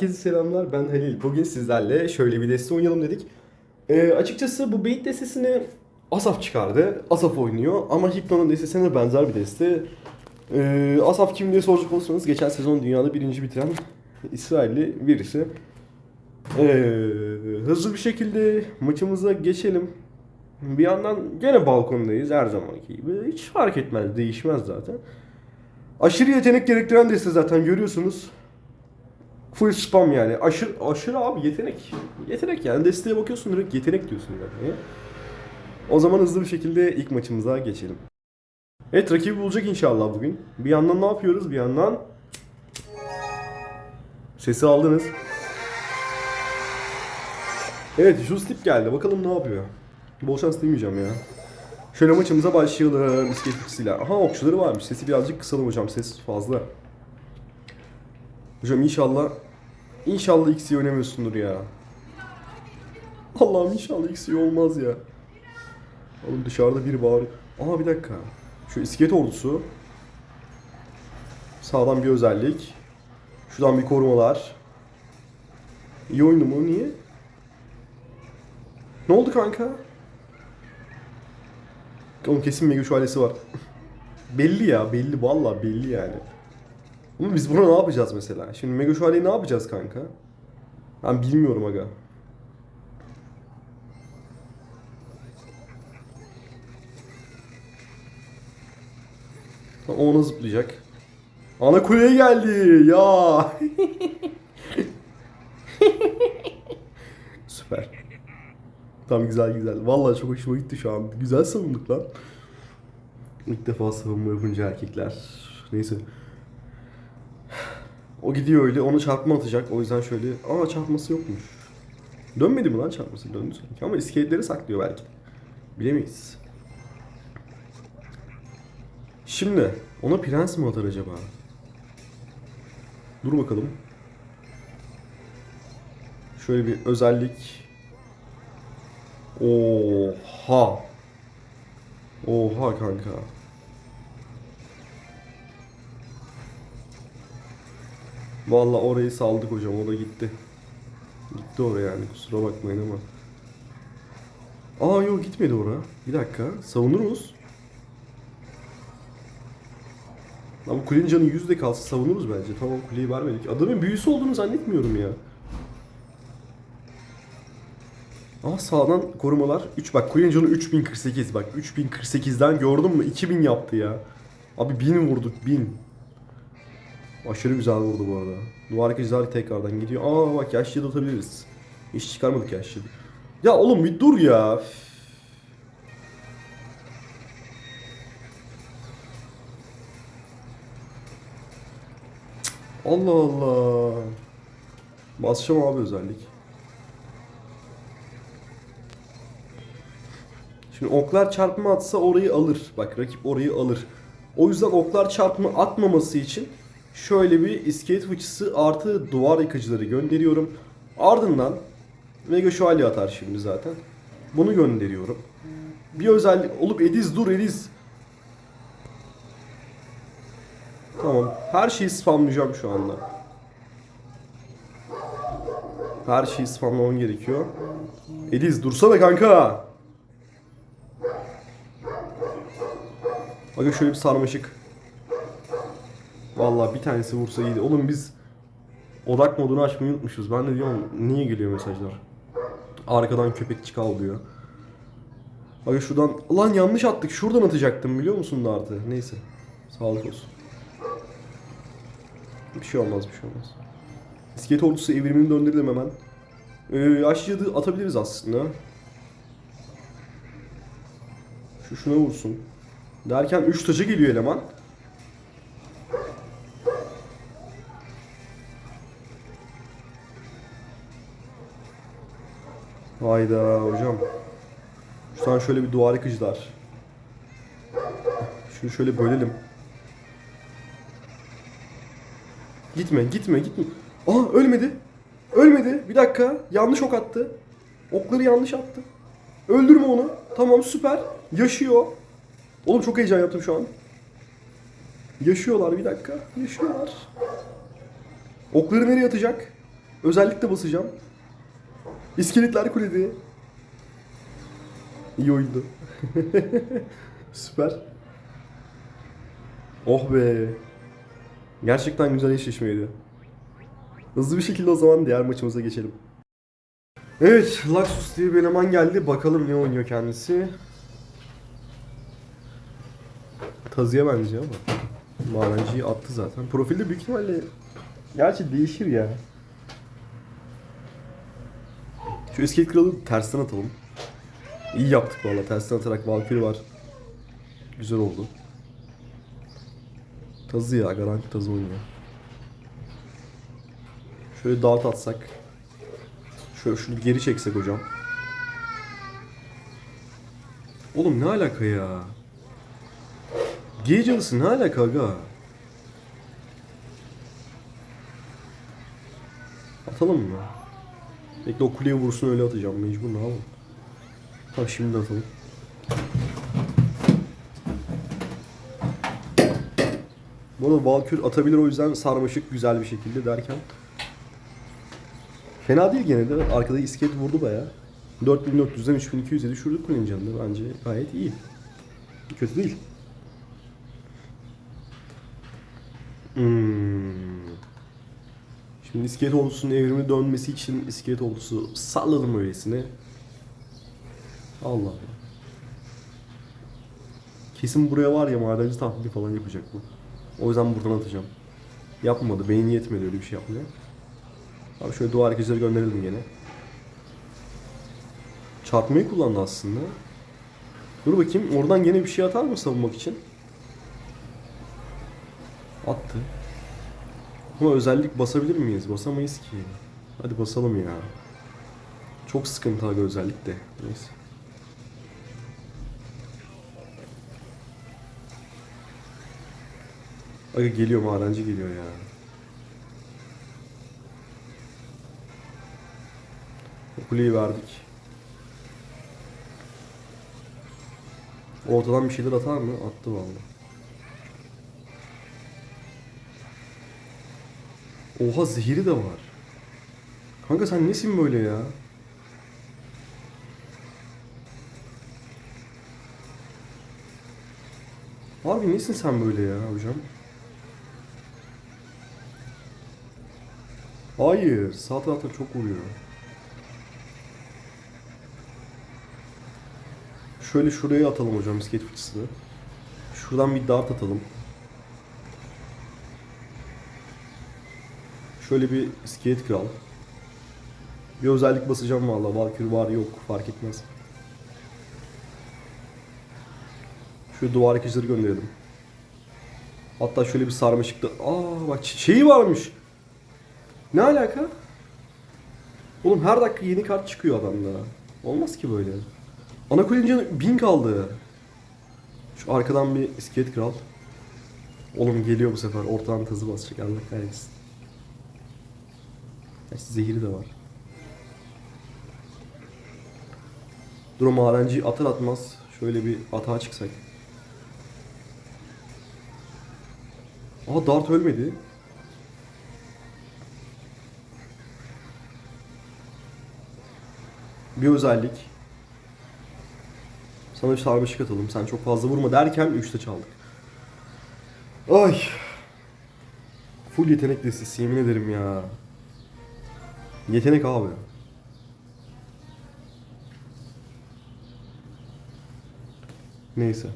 Herkese selamlar ben Halil. Bugün sizlerle şöyle bir deste oynayalım dedik. Ee, açıkçası bu Bait destesini Asaf çıkardı. Asaf oynuyor ama Hypno'nun destesine benzer bir deste. Ee, Asaf kim diye soracak olursanız geçen sezon dünyada birinci bitiren İsrailli birisi. Ee, hızlı bir şekilde maçımıza geçelim. Bir yandan gene balkondayız her zamanki gibi. Hiç fark etmez, değişmez zaten. Aşırı yetenek gerektiren deste zaten görüyorsunuz. Full spam yani. Aşırı, aşırı abi yetenek. Yetenek yani. Desteğe bakıyorsun direkt yetenek diyorsun yani. O zaman hızlı bir şekilde ilk maçımıza geçelim. Evet rakibi bulacak inşallah bugün. Bir yandan ne yapıyoruz? Bir yandan sesi aldınız. Evet Justip geldi. Bakalım ne yapıyor. Bol şans demeyeceğim ya. Şöyle maçımıza başlayalım. İskelet ikisiyle. Aha okçuları varmış. Sesi birazcık kısalım hocam. Ses fazla. Hocam inşallah inşallah X'i oynamıyorsundur ya. Allah'ım inşallah X'i olmaz ya. Oğlum dışarıda biri bağırıyor. Aha bir dakika. Şu iskelet ordusu. Sağdan bir özellik. Şuradan bir korumalar. İyi oyundu mu? Niye? Ne oldu kanka? Oğlum kesin mega şövalyesi var. belli ya belli vallahi belli yani. Ama biz buna ne yapacağız mesela? Şimdi Mega Şövalye'yi ne yapacağız kanka? Ben bilmiyorum aga. O ona zıplayacak. Ana kuleye geldi ya. Süper. Tam güzel güzel. Vallahi çok hoşuma gitti şu an. Güzel savunduk lan. İlk defa savunma yapınca erkekler. Neyse. O gidiyor öyle. Onu çarpma atacak. O yüzden şöyle... Aa çarpması yokmuş. Dönmedi mi lan çarpması? Döndü sanki. Ama iskeletleri saklıyor belki. Bilemeyiz. Şimdi ona prens mi atar acaba? Dur bakalım. Şöyle bir özellik. Oha. Oha kanka. Vallahi orayı saldık hocam. O da gitti. Gitti oraya yani. Kusura bakmayın ama. Aa yok gitmedi oraya. Bir dakika. Savunuruz. Ama kulenin canı yüzde kalsa savunuruz bence. Tamam kuleyi vermedik. Adamın büyüsü olduğunu zannetmiyorum ya. Aa sağdan korumalar. 3 bak kulenin canı 3048 bak 3048'den gördün mü 2000 yaptı ya. Abi 1000 vurduk 1000. Aşırı güzel vurdu bu arada. Duvar kızlar tekrardan gidiyor. Aa bak yaşlıya da atabiliriz. Hiç çıkarmadık yaşlıya. Ya oğlum bir dur ya. Allah Allah. Basacağım abi özellik. Şimdi oklar çarpma atsa orayı alır. Bak rakip orayı alır. O yüzden oklar çarpma atmaması için şöyle bir iskelet fıçısı artı duvar yıkıcıları gönderiyorum. Ardından Mega Şövalye atar şimdi zaten. Bunu gönderiyorum. Bir özellik olup Ediz dur Ediz. Tamam. Her şeyi spamlayacağım şu anda. Her şeyi spamlamam gerekiyor. Ediz dursana kanka. Bakın şöyle bir sarmaşık. Vallahi bir tanesi vursa iyiydi. Oğlum biz odak modunu açmayı unutmuşuz. Ben de diyorum niye geliyor mesajlar? Arkadan köpek kal diyor. Bakın şuradan lan yanlış attık. Şuradan atacaktım biliyor musun Dart'ı? Neyse. Sağlık olsun. Bir şey olmaz bir şey olmaz. İskelet ordusu evrimini döndürelim hemen. Ee, aşçıya atabiliriz aslında. Şu şuna vursun. Derken 3 taca geliyor eleman. Hayda hocam. Şu an şöyle bir duvar yıkıcılar. Şunu şöyle bölelim. Gitme, gitme, gitme. Aa ölmedi. Ölmedi. Bir dakika. Yanlış ok attı. Okları yanlış attı. Öldürme onu. Tamam süper. Yaşıyor. Oğlum çok heyecan yaptım şu an. Yaşıyorlar bir dakika. Yaşıyorlar. Okları nereye atacak? Özellikle basacağım. İskeletler kulede. İyi oyundu. Süper. Oh be. Gerçekten güzel eşleşmeydi. Hızlı bir şekilde o zaman diğer maçımıza geçelim. Evet, Laxus diye bir eleman geldi. Bakalım ne oynuyor kendisi. Tazıya benziyor ama. Marenciyi attı zaten. Profilde büyük ihtimalle gerçi değişir ya. Şu iskelet kralı tersten atalım. İyi yaptık valla. Tersten atarak Valkyrie var. Güzel oldu. Tazı ya. Garanti tazı oynuyor. Şöyle dart atsak. Şöyle şunu geri çeksek hocam. Oğlum ne alaka ya? Gece cadısı ne alaka aga? Atalım mı? Bekle o kuleye vursun öyle atacağım mecbur ne yapalım? Ha şimdi atalım. Bu arada Valkür atabilir o yüzden sarmaşık güzel bir şekilde derken. Fena değil gene de arkada iskelet vurdu baya. 4400'den 3200'e düşürdük kulenin canını bence gayet iyi. Kötü değil. Hmm. Şimdi iskelet ordusunun evrimi dönmesi için iskelet ordusu salladım öylesine. Allah Allah. Kesin buraya var ya madenci tahlili falan yapacak bu. O yüzden buradan atacağım. Yapmadı. Beyni yetmedi öyle bir şey yapmaya. Abi şöyle duvar hareketleri gönderelim gene. Çarpmayı kullandı aslında. Dur bakayım oradan gene bir şey atar mı savunmak için? Attı. Ama özellik basabilir miyiz? Basamayız ki. Hadi basalım ya. Çok sıkıntı abi özellik de. Neyse. Aga geliyor madenci geliyor ya. Kuleyi verdik. Ortadan bir şeyler atar mı? Attı vallahi. Oha zehiri de var. Kanka sen nesin böyle ya? Abi nesin sen böyle ya hocam? Hayır, sağ tarafta çok vuruyor. Şöyle şuraya atalım hocam iskelet fıçısını. Şuradan bir dart atalım. Şöyle bir iskelet kral. Bir özellik basacağım valla. Valkür var yok fark etmez. Şu duvar ikizleri gönderelim. Hatta şöyle bir sarmaşıkta. Aa bak şeyi varmış. Ne alaka? Oğlum her dakika yeni kart çıkıyor adamda. Olmaz ki böyle. Ana kulenin bin kaldı. Şu arkadan bir iskelet kral. Oğlum geliyor bu sefer. Ortadan tazı basacak. Allah kahretsin. Gerçi zehiri de var. Dur o madenciyi atar atmaz. Şöyle bir atağa çıksak. Aha Dart ölmedi. Bir özellik. Sana bir sarmaşık atalım. Sen çok fazla vurma derken 3'te çaldık. Ay. Full yetenek listesi yemin ederim ya. Yetenek abi. Neyse.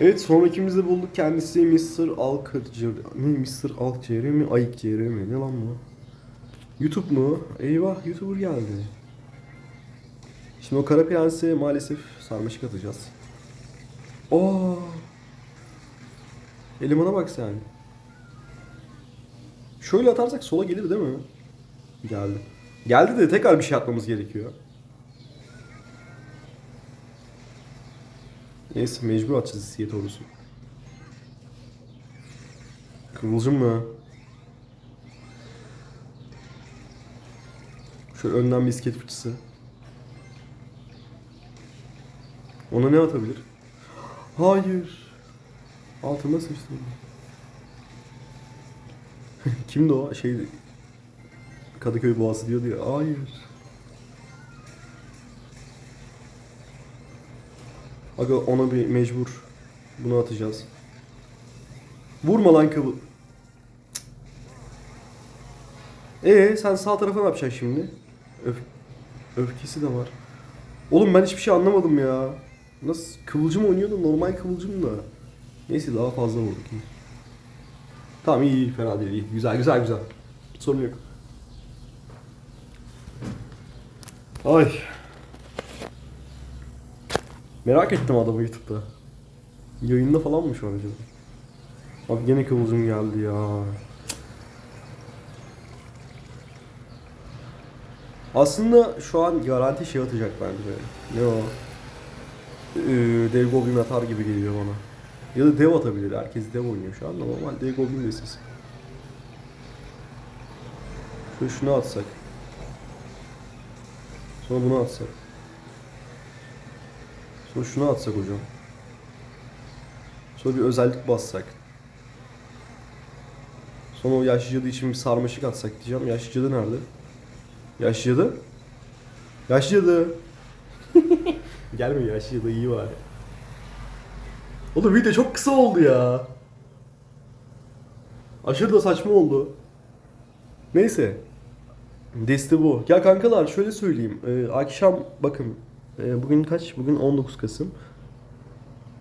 Evet sonrakimizi bulduk. Kendisi Mr. Alkırcır. Ne Mr. Alkcr mi? Ayıkcr mi? Ne lan bu? YouTube mu? Eyvah YouTuber geldi. Şimdi o kara prense maalesef sarmaşık atacağız. Oo. Elemana bak sen. Şöyle atarsak sola gelir değil mi? Geldi. Geldi de tekrar bir şey atmamız gerekiyor. Neyse mecbur atacağız iskelet ordusu. Kıvılcım mı? Şöyle önden bir iskelet fıçısı. Ona ne atabilir? Hayır. Altına sıçtım. Kimdi o? Şey Kadıköy Boğası diyordu ya. Hayır. Aga ona bir mecbur. Bunu atacağız. Vurma lan kabı. Ee sen sağ tarafa ne yapacaksın şimdi? Öf öfkesi de var. Oğlum ben hiçbir şey anlamadım ya. Nasıl kıvılcım oynuyordu normal kıvılcım da. Neyse daha fazla vurduk. Tamam iyi iyi fena değil iyi. Güzel güzel güzel. Sorun yok. Ay. Merak ettim adamı YouTube'da. Yayında falan mı şu an acaba? Abi gene kıvılcım geldi ya. Aslında şu an garanti şey atacak bence. Ne o? Ee, dev Goblin atar gibi geliyor bana. Ya da dev atabilir. Herkes dev oynuyor şu anda. Normal dev Goblin de siz. Şöyle şunu atsak. Sonra bunu atsak. Sonra şunu atsak hocam. Sonra bir özellik bassak. Sonra o yaşlı cadı için bir sarmaşık atsak diyeceğim. Yaşlı cadı nerede? Yaşlı cadı? Yaşlı cadı. Gelmiyor yaşlı cadı iyi var. Oğlum video çok kısa oldu ya. Aşırı da saçma oldu. Neyse. Deste bu. Ya kankalar şöyle söyleyeyim. Ee, akşam bakın. e, bugün kaç? Bugün 19 Kasım.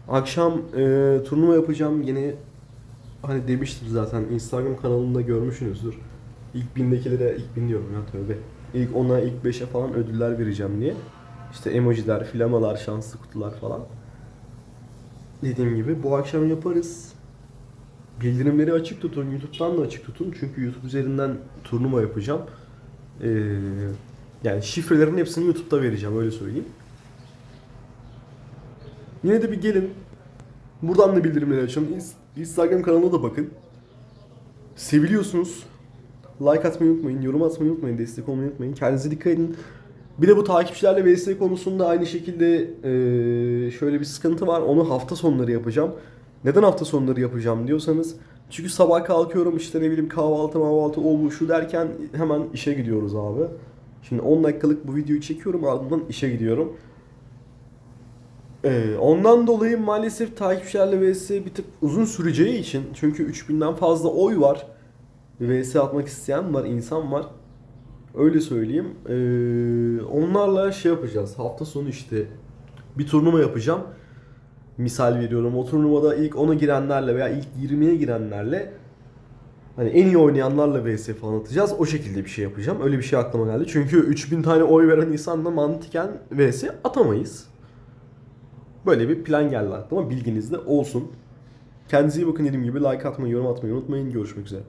Akşam e, turnuva yapacağım. Yine hani demiştim zaten Instagram kanalımda görmüşsünüzdür. İlk bindekilere, ilk bin diyorum ya tövbe. İlk ona, ilk beşe falan ödüller vereceğim diye. İşte emojiler, flamalar, şanslı kutular falan. Dediğim gibi bu akşam yaparız. Bildirimleri açık tutun, YouTube'dan da açık tutun. Çünkü YouTube üzerinden turnuva yapacağım. Ee, yani şifrelerin hepsini YouTube'da vereceğim öyle söyleyeyim. Yine de bir gelin. Buradan da bildirimleri açın. İns- Instagram kanalına da bakın. Seviliyorsunuz. Like atmayı unutmayın, yorum atmayı unutmayın, destek olmayı unutmayın. Kendinize dikkat edin. Bir de bu takipçilerle VS konusunda aynı şekilde eee, şöyle bir sıkıntı var. Onu hafta sonları yapacağım. Neden hafta sonları yapacağım diyorsanız çünkü sabah kalkıyorum işte ne bileyim kahvaltı mahvaltı o bu şu derken hemen işe gidiyoruz abi. Şimdi 10 dakikalık bu videoyu çekiyorum ardından işe gidiyorum. Ee, ondan dolayı maalesef takipçilerle vs bir tık uzun süreceği için çünkü 3000'den fazla oy var. vs atmak isteyen var, insan var. Öyle söyleyeyim. Ee, onlarla şey yapacağız. Hafta sonu işte bir turnuva yapacağım. Misal veriyorum. O turnuvada ilk 10'a girenlerle veya ilk 20'ye girenlerle hani en iyi oynayanlarla vs falan atacağız. O şekilde bir şey yapacağım. Öyle bir şey aklıma geldi. Çünkü 3000 tane oy veren insanla mantıken vs atamayız. Böyle bir plan geldi aklıma. Bilginizde olsun. Kendinize iyi bakın dediğim gibi like atmayı, yorum atmayı unutmayın. Görüşmek üzere.